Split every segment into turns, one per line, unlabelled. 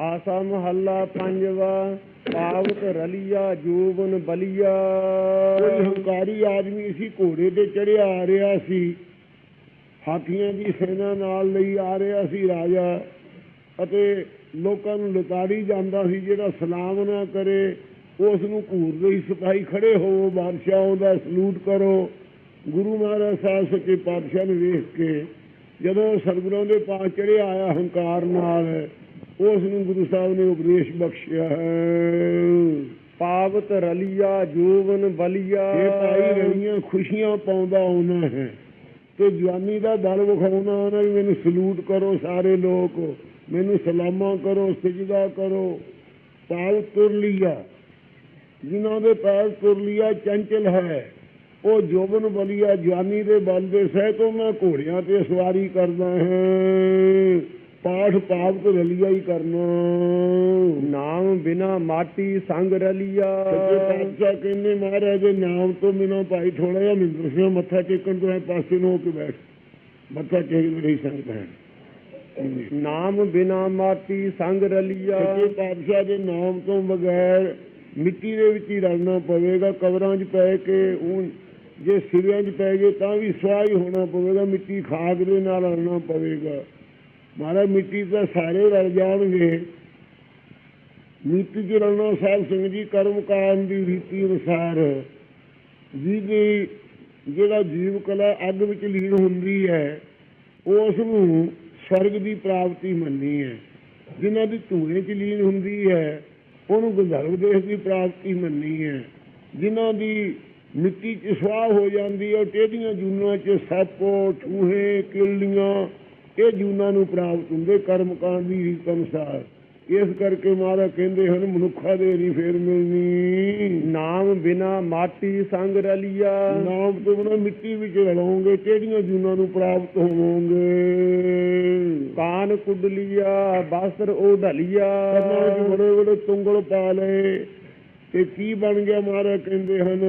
ਆਸਾ ਮਹੱਲਾ ਪੰਜਵਾ ਪਾਵਤ ਰਲੀਆ ਜੋਬਨ ਬਲੀਆ।
ਕੋਈ ਹੰਕਾਰੀ ਆਦਮੀ ਸੀ ਘੋੜੇ ਤੇ ਚੜਿਆ ਆ ਰਿਹਾ ਸੀ। ਹਾਥੀਆਂ ਦੀ ਸੈਨਾ ਨਾਲ ਲਈ ਆ ਰਿਹਾ ਸੀ ਰਾਜਾ। ਅਤੇ ਲੋਕਾਂ ਨੂੰ ਲਤਾੜੀ ਜਾਂਦਾ ਸੀ ਜਿਹੜਾ ਸਲਾਮ ਨਾ ਕਰੇ ਉਸ ਨੂੰ ਘੂਰਦੇ ਹੀ ਸਿਪਾਹੀ ਖੜੇ ਹੋਵੋ ਬਾਦਸ਼ਾਹ ਦਾ ਸਲੂਟ ਕਰੋ। ਗੁਰੂ ਮਹਾਰਾਜ ਸਾਹਿਬ ਸੱਚੇ ਪਾਤਸ਼ਾਹ ਨੂੰ ਵੇਖ ਕੇ ਜਦੋਂ ਸਰਗੁਰਾਂ ਦੇ ਪਾਸ ਚੜਿਆ ਆਇਆ ਹੰਕਾਰ ਨਾਲ ਉਸ ਨੂੰ ਗੁਰੂ ਸਾਹਿਬ ਨੇ ਉਪਦੇਸ਼ ਬਖਸ਼ਿਆ ਹੈ।
ਪਾਵਤ ਰਲੀਆ ਜੋਬਨ ਬਲੀਆ।
ਇਹ ਭਾਈ ਰਣੀਆਂ ਖੁਸ਼ੀਆਂ ਪਾਉਂਦਾ ਉਹਨਾਂ ਹੈ ਤੇ ਜਵਾਨੀ ਦਾ ਦਲ ਵਿਖਾਉਣਾ ਉਹਨਾਂ ਵੀ ਮੈਨੂੰ ਸਲੂਟ ਕਰੋ ਸਾਰੇ ਲੋਕ ਮੈਨੂੰ ਸਲਾਮਾਂ ਕਰੋ ਸਜਦਾ ਕਰੋ। ਪਾਲ ਤੁਰ ਲਿਆ। ਜਿਨ੍ਹਾਂ ਦੇ ਪੈਰ ਤੁਰ ਲਿਆ ਚੰਚਲ ਹੈ। ਉਹ ਜੋਬਨ ਬਲੀਆ ਜਵਾਨੀ ਦੇ ਬਲ ਦੇ ਸਹਿਤੋਂ ਮੈਂ ਘੋੜਿਆਂ ਤੇ ਸਵਾਰੀ ਕਰਦਾ ਹਾਂ। ਪਾਠ ਪਾਵਤ ਰਲੀਆ ਹੀ ਕਰਨਾ।
ਨਾਮ ਬਿਨਾ ਮਾਟੀ ਸੰਗ ਰਲੀਆ।
ਸੱਚੇ ਪਾਤਸ਼ਾਹ ਕਹਿੰਦੇ ਮਹਾਰਾਜ ਨਾਮ ਤੋਂ ਬਿਨਾਂ ਭਾਈ ਥੋੜਾ ਜਿਹਾ ਮਿੰਦਰ ਸਿੰਘ ਮੱਥਾ ਟੇਕਣ ਤੋਂ ਐ ਪਾਸੇ ਨੂੰ ਹੋ ਕੇ ਬੈਠ। ਮੱਥਾ ਟੇਕ ਰਹੀ ਸੰਗਤ ਹੈ
ਨਾਮ ਬਿਨਾ ਮਾਟੀ ਸੰਗ ਰਲੀਆ।
ਸੱਚੇ ਪਾਤਸ਼ਾਹ ਦੇ ਨਾਮ ਤੋਂ ਬਗੈਰ ਮਿੱਟੀ ਦੇ ਵਿੱਚ ਹੀ ਰਲਣਾ ਪਵੇਗਾ ਕਬਰਾਂ 'ਚ ਪੈ ਕੇ ਉਹ ਜੇ ਸਿਰਿਆਂ 'ਚ ਪੈ ਗਏ ਤਾਂ ਵੀ ਸਵਾਹ ਹੀ ਹੋਣਾ ਪਵੇਗਾ ਮਿੱਟੀ ਖਾਕ ਦੇ ਨਾਲ ਰਲਣਾ ਪਵੇਗਾ। ਮਹਾਰਾਜ ਮਿੱਟੀ ਤਾਂ ਸਾਰੇ ਰਲ ਜਾਣਗੇ। ਮਿੱਟੀ 'ਚ ਰਲਣਾ ਸਾਹਿਬ ਸਿੰਘ ਜੀ, ਕਰਮ ਕਾਂਡ ਦੀ ਰੀਤੀ ਅਨੁਸਾਰ। ਜਿਹਦੀ ਜਿਹੜਾ ਜੀਵ ਕਲਾ ਅੱਗ ਵਿੱਚ ਲੀਨ ਹੁੰਦੀ ਹੈ ਉਸ ਨੂੰ ਸਵਰਗ ਦੀ ਪ੍ਰਾਪਤੀ ਮੰਨੀ ਹੈ। ਜਿਨ੍ਹਾਂ ਦੀ ਧੂਏ 'ਚ ਲੀਨ ਹੁੰਦੀ ਹੈ, ਉਹਨੂੰ ਗੰਧਰਵ ਦੇਸ਼ ਦੀ ਪ੍ਰਾਪਤੀ ਮੰਨੀ ਹੈ। ਜਿਨ੍ਹਾਂ ਦੀ ਮਿੱਟੀ 'ਚ ਸਵਾਹ ਹੋ ਜਾਂਦੀ ਹੈ, ਉਹ ਟੇਢੀਆਂ ਜੂਨਾਂ 'ਚ ਸੱਪ ਚੂਹੇ ਕਿਲਲੀਆਂ ਇਹ ਜੂਨਾਂ ਨੂੰ ਪ੍ਰਾਪਤ ਹੁੰਦੇ ਕਰਮ ਕਾਂਡ ਦੀ ਰੀਤ ਅਨੁਸਾਰ। ਇਸ ਕਰਕੇ ਮਹਾਰਾਜ ਕਹਿੰਦੇ ਹਨ ਮਨੁੱਖਾ ਦੇ ਨਹੀਂ ਫੇਰ ਮਿਲਣੀ।
ਨਾਮ ਬਿਨਾ ਮਾਟੀ ਸੰਗ ਰਲੀਆ।
ਨਾਮ ਤੋਂ ਬਿਨਾਂ ਮਿੱਟੀ ਵਿੱਚ ਰਲੋਗੇ ਟੇਢੀਆਂ ਜੂਨਾਂ ਨੂੰ ਪ੍ਰਾਪਤ ਹੋਵੋਗੇ?
ਕਾਨ ਕੁਡਲੀਆ ਬਾਸਰ
ਕੰਨਾਂ 'ਚ ਬੜੇ ਬੜੇ ਤੁੰਗਲ ਪਾ ਲਏ। ਤੇ ਕੀ ਬਣ ਗਿਆ ਮਹਾਰਾਜ ਕਹਿੰਦੇ ਹਨ?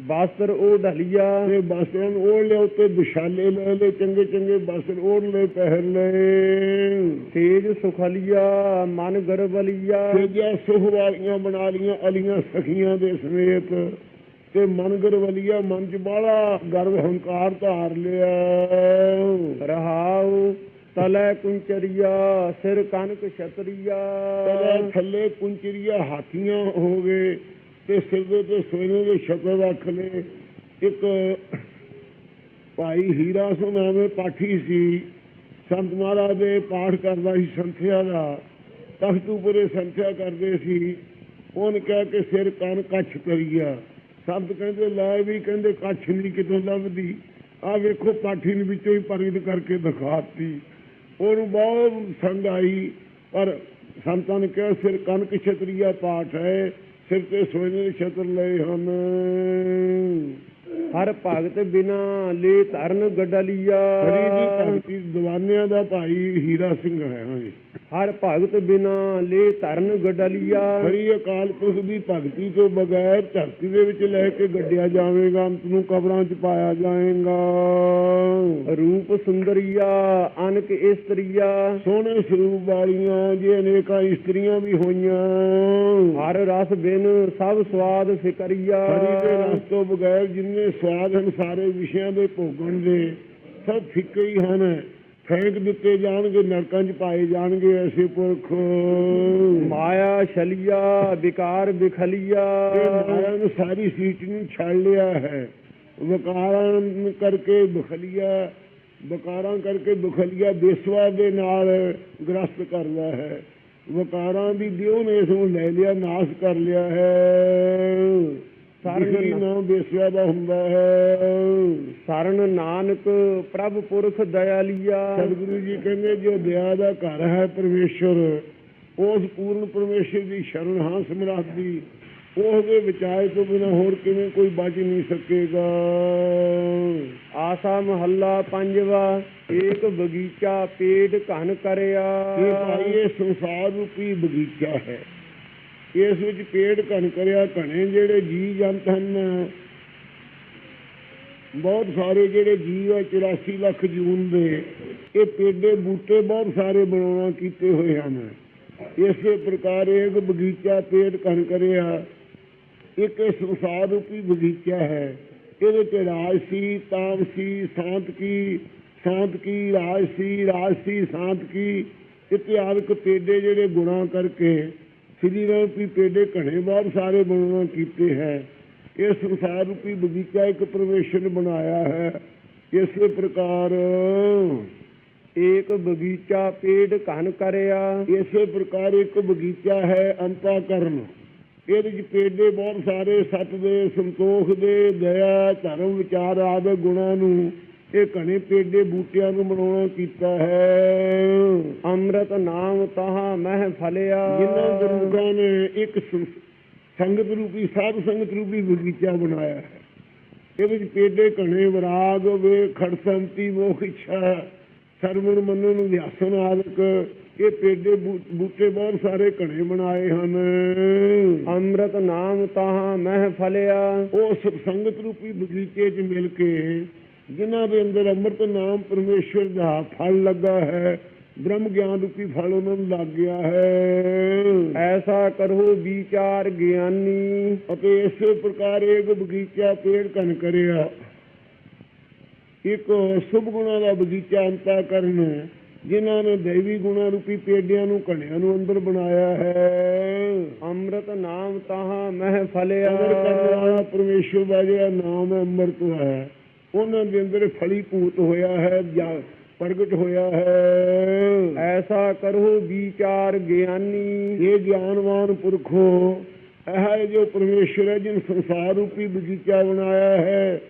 ਬਾਸਰ ਓਢਲੀਆ
ਤੇ ਬਸਰਨ ਓੜ ਲਿਆ ਉੱਤੇ ਵਿਸ਼ਾਲੇ ਲੈ ਲੈ ਚੰਗੇ ਚੰਗੇ ਬਸਰ ਓੜ ਲੈ ਪਹਿਰ ਲਏ।
ਤੇਜ ਸੁਖਲੀਆ ਮਨ ਗਰਬਲੀਆ
ਜਿਆ ਸੁਖ ਵਾਲੀਆਂ ਬਣਾ ਲੀਆਂ ਅਲੀਆਂ ਸਖੀਆਂ ਦੇ ਸਮੇਤ। ਤੇ ਮਨਗਰ ਵਲੀਆ ਮਨ ਚ ਬਾਲਾ ਗਰਵ ਹੰਕਾਰ ਧਾਰ ਲਿਆ।
ਰਹਾਉ ਤਲੈ ਕੁੰਚਰੀਆ, ਸਿਰ ਕਨਕ ਛਤਰੀਆ।
ਤਲੇ ਥੱਲੇ ਕੁੰਚਰੀਆ ਹਾਥੀਆਂ ਹੋ ਗਏ ਤੇ ਸਿਰ ਦੇ ਤੇ ਸੋਨੇ ਦੇ ਸ਼ਕਲ ਰੱਖ ਲਏ ਇੱਕ ਭਾਈ ਹੀਰਾ ਸਿੰਘ ਨਾਮੇ ਪਾਠੀ ਸੀ, ਸੰਤ ਮਹਾਰਾਜ ਦੇ ਪਾਠ ਕਰਦਾ ਸੀ ਸੰਥਿਆ ਦਾ। ਤਖਤੂਪੁਰੇ ਸੰਥਿਆ ਕਰਦੇ ਸੀ। ਉਹਨ ਕਹਿ ਕੇ ਸਿਰ ਕੰਨ ਕੱਛ ਕਰੀਆ। ਸੰਤ ਕਹਿੰਦੇ, ਲੈ ਵੀ ਕਹਿੰਦੇ ਕੱਛ ਨਹੀਂ ਕਿਤੋਂ ਲੱਭਦੀ। ਆ ਵੇਖੋ ਪਾਠੀ ਨੇ ਵਿੱਚੋਂ ਹੀ ਪਰਿਤ ਕਰਕੇ ਦਿਖਾਤੀ। ਉਹਨੂੰ ਬਹੁਤ ਸੰਗ ਆਈ ਪਰ ਸੰਤਾਂ ਨੇ ਕਿਹਾ ਸਿਰ ਕਨਕ ਛਤਰੀਆ ਪਾਠ ਹੈ ਸਿਰ ਤੇ ਸੋਨੇ ਦੇ ਛਤਰ ਲਏ ਹਨ।
ਹਰ ਭਗਤ ਬਿਨਾ ਲੇ ਧਰਨ ਗਡਲੀਆ।
ਹਰੀ ਦੀ ਭਗਤੀ ਦੀਵਾਨਿਆਂ ਦਾ ਭਾਈ ਹੀਰਾ ਸਿੰਘ ਹੈ। ਹਾਂਜੀ
ਹਰ ਭਗਤ ਬਿਨਾ ਲੇ ਧਰਨ ਗਡਲੀਆ।
ਹਰੀ ਅਕਾਲ ਪੁਰਖ ਦੀ ਭਗਤੀ ਤੋਂ ਬਗੈਰ ਧਰਤੀ ਦੇ ਵਿੱਚ ਲੈ ਕੇ ਗੱਡਿਆ ਜਾਵੇਗਾ ਅੰਤ ਨੂੰ ਕਬਰਾਂ 'ਚ ਪਾਇਆ ਜਾਏਗਾ।
ਰੂਪ ਸੁੰਦਰੀਆ ਅਨਕ ਇਸਤਰੀਆ।
ਸੋਹਣੇ ਸਰੂਪ ਵਾਲੀਆਂ ਜੇ ਅਨੇਕਾਂ ਇਸਤਰੀਆਂ ਵੀ ਹੋਈਆਂ।
ਹਰ ਰਸ ਬਿਨ ਸਭ ਸਵਾਦ ਫਿਕਰੀਆ।
ਹਰੀ ਦੇ ਰਸ ਤੋਂ ਬਗੈਰ ਜਿੰਨੇ ਸਵਾਦ ਹਨ ਸਾਰੇ ਵਿਸ਼ਿਆਂ ਦੇ ਭੋਗਣ ਦੇ ਸਭ ਫਿੱਕੇ ਹੀ ਹਨ। ਫੇਂਕ ਦਿੱਤੇ ਜਾਣਗੇ ਨਰਕਾਂ 'ਚ ਪਾਏ ਜਾਣਗੇ ਐਸੇ ਪੁਰਖ।
ਮਾਇਆ ਛਲੀਆ ਵਿਕਾਰ ਵਿਖਲੀਆ।
ਮਾਇਆ ਨੂੰ ਸਾਰੀ ਸੀਟ ਨੂੰ ਛੱਡ ਲਿਆ ਹੈ। ਵਕਾਰਾਂ ਕਰਕੇ ਬਖਲੀਆ ਵਕਾਰਾਂ ਕਰਕੇ ਬਖਲੀਆ ਬੇਸਵਾ ਦੇ ਨਾਲ ਗ੍ਰਸਤ ਕਰਦਾ ਹੈ। ਵਕਾਰਾਂ ਦੀ ਦਿਓ ਨੇ ਇਸ ਨੂੰ ਲੈ ਲਿਆ ਨਾਸ਼ ਕਰ ਲਿਆ ਹੈ।
ਸਾਰਿਆਂ
ਸਾਰੀ
ਨੂੰ-
ਨਾਮ ਬੇਸਵਾ ਦਾ ਹੁੰਦਾ ਹੈ।
ਸਰਨ ਨਾਨਕ ਪ੍ਰਭ ਪੁਰਖ ਦਇਆਲੀਆ।
ਸਤਿਗੁਰੂ ਜੀ ਕਹਿੰਦੇ ਜੋ ਦਇਆ ਦਾ ਘਰ ਹੈ ਪਰਮੇਸ਼ਰ ਉਸ ਪੂਰਨ ਪਰਮੇਸ਼ਰ ਦੀ ਸ਼ਰਨ ਹਾਂ ਸਮਰਾਟ ਦੀ ਉਸ ਦੇ ਵਿਚਾਰੇ ਤੋਂ ਬਿਨਾਂ ਹੋਰ ਕਿਵੇਂ ਕੋਈ ਬਚ ਨਹੀਂ ਸਕੇਗਾ।
ਆਸਾ ਮਹੱਲਾ ਪੰਜਵਾ ਏਕ ਬਗੀਚਾ ਪੇੜ ਘਨ ਕਰਿਆ।
ਇਹ ਭਾਈ ਇਹ ਸੰਸਾਰ ਰੂਪੀ ਬਗੀਚਾ ਹੈ। ਇਸ ਵਿੱਚ ਪੇੜ ਘਣ ਕਰਿਆ, ਘਣੇ ਜਿਹੜੇ ਜੀ ਜੰਤ ਹਨ, ਬਹੁਤ ਸਾਰੇ ਜਿਹੜੇ ਜੀਵ ਹੈ 84 ਲੱਖ ਜੂਨ ਦੇ, ਇਹ ਪੇਡੇ ਬੂਟੇ ਬਹੁਤ ਸਾਰੇ ਬਣਾਉਣਾ ਕੀਤੇ ਹੋਏ ਹਨ। ਇਸੇ ਪ੍ਰਕਾਰ ਇੱਕ ਬਗੀਚਾ ਪੇੜ ਕਨ ਕਰਿਆ, ਇੱਕ ਇਹ ਸੰਸਾਰ ਰੂਪੀ ਬਗੀਚਾ ਹੈ। ਇਹਦੇ ਤੇ ਰਾਜ ਸੀ, ਤਾਮ ਸੀ, ਸ਼ਾਂਤ ਕੀ ਸ਼ਾਂਤ ਕੀ, ਰਾਜ ਸੀ ਰਾਜ ਸੀ, ਸ਼ਾਂਤ ਕੀ, ਇਤਿਹਾਸਕ ਪੇਡੇ ਜਿਹੜੇ ਗੁਣਾ ਕਰਕੇ ਸ੍ਰੀ ਰੂਪੀ ਪੇਡੇ ਘਣੇ ਬਾਹਰ ਸਾਰੇ ਬਣਨਾ ਕੀਤੇ ਹੈ। ਇਹ ਸੰਸਾਰ ਰੂਪੀ ਬਗੀਚਾ ਇੱਕ ਪਰਮੇਸ਼ਰ ਬਣਾਇਆ ਹੈ। ਇਸੇ ਪ੍ਰਕਾਰ
ਏਕ ਬਗੀਚਾ ਪੇੜ ਘਨ ਕਰਿਆ।
ਇਸੇ ਪ੍ਰਕਾਰ ਇੱਕ ਬਗੀਚਾ ਹੈ ਅੰਤਾਕਰਨ ਇਹਦੇ ਵਿੱਚ ਪੇਡੇ ਬਹੁਤ ਸਾਰੇ ਸੱਤ ਦੇ ਸੰਤੋਖ ਦੇ, ਦਇਆ, ਧਰਮ, ਵਿਚਾਰ ਆਦਿ ਗੁਣਾਂ ਨੂੰ ਇਹ ਘਣੇ ਪੇਡੇ ਬੂਟਿਆਂ ਨੂੰ ਬਣਾਉਣਾ ਕੀਤਾ ਹੈ।
ਅੰਮ੍ਰਿਤ ਨਾਮ ਤਹਾਂ ਮਹਿ ਫਲਿਆ।
ਜਿਨ੍ਹਾਂ ਗੁਰੂਆਂ ਨੇ ਇੱਕ ਸੰਗਤ ਰੂਪੀ ਸਾਧ ਸੰਗਤ ਰੂਪੀ ਬਗੀਚਾ ਬਣਾਇਆ ਹੈ। ਇਹਦੇ ਵਿੱਚ ਪੇਡੇ ਘਣੇ ਵਿਰਾਗ ਵੇ ਖੜਸੰਤੀ ਮੋਖ ਇੱਛਾ ਸਰਵਣ ਮੰਨਣ ਨੂੰ ਵਿਆਸਨ ਆਦਿਕ ਇਹ ਪੇਡੇ ਬੂਟੇ ਬਹੁਤ ਸਾਰੇ ਘਣੇ ਬਣਾਏ ਹਨ।
ਅੰਮ੍ਰਿਤ ਨਾਮ ਤਹਾਂ ਮਹਿ ਫਲਿਆ।
ਉਹ ਸੰਗਤ ਰੂਪੀ ਬਗੀਚੇ 'ਚ ਮਿਲ ਕੇ ਜਿਨ੍ਹਾਂ ਦੇ ਅੰਦਰ ਅੰਮ੍ਰਿਤ ਨਾਮ ਪਰਮੇਸ਼ਵਰ ਦਾ ਫਲ ਲੱਗਾ ਹੈ ਬ੍ਰਹਮ ਗਿਆਨ ਰੂਪੀ ਫਲ ਉਹਨਾਂ ਨੂੰ ਲੱਗ ਗਿਆ ਹੈ।
ਐਸਾ ਕਰੋ ਵਿਚਾਰ ਗਿਆਨੀ।
ਅਤੇ ਇਸੇ ਪ੍ਰਕਾਰ ਇੱਕ ਬਗੀਚਾ ਪੇੜ ਕਨ ਕਰਿਆ। ਇੱਕ ਸੁਭ ਗੁਣਾਂ ਦਾ ਬਗੀਚਾ ਅੰਤਾ ਕਰਨ ਜਿਨ੍ਹਾਂ ਨੇ ਦੇਵੀ ਗੁਣਾਂ ਰੂਪੀ ਪੇਡਿਆਂ ਨੂੰ ਘਣਿਆਂ ਨੂੰ ਅੰਦਰ ਬਣਾਇਆ ਹੈ।
ਅੰਮ੍ਰਿਤ ਨਾਮ ਤਹਾਂ ਮਹਿ ਫਲਿਆ।
ਪਰਮੇਸ਼ਵਰ ਦਾ ਜਿਹੜਾ ਨਾਮ ਹੈ ਅੰਮ੍ਰਿਤ ਹੈ। ਉਹਨਾਂ ਦੇ ਅੰਦਰ ਫਲੀ ਭੂਤ ਹੋਇਆ ਹੈ, ਜਾਂ ਪ੍ਰਗਟ ਹੋਇਆ ਹੈ।
ਐਸਾ ਕਰੋ ਵਿਚਾਰ ਗਿਆਨੀ।
ਇਹ ਗਿਆਨਵਾਨ ਪੁਰਖੋ, ਇਹ ਜੋ ਪਰਮੇਸ਼ਰ ਹੈ, ਜਿਨ ਸੰਸਾਰ ਰੂਪੀ ਬਗੀਚਾ ਬਣਾਇਆ ਹੈ।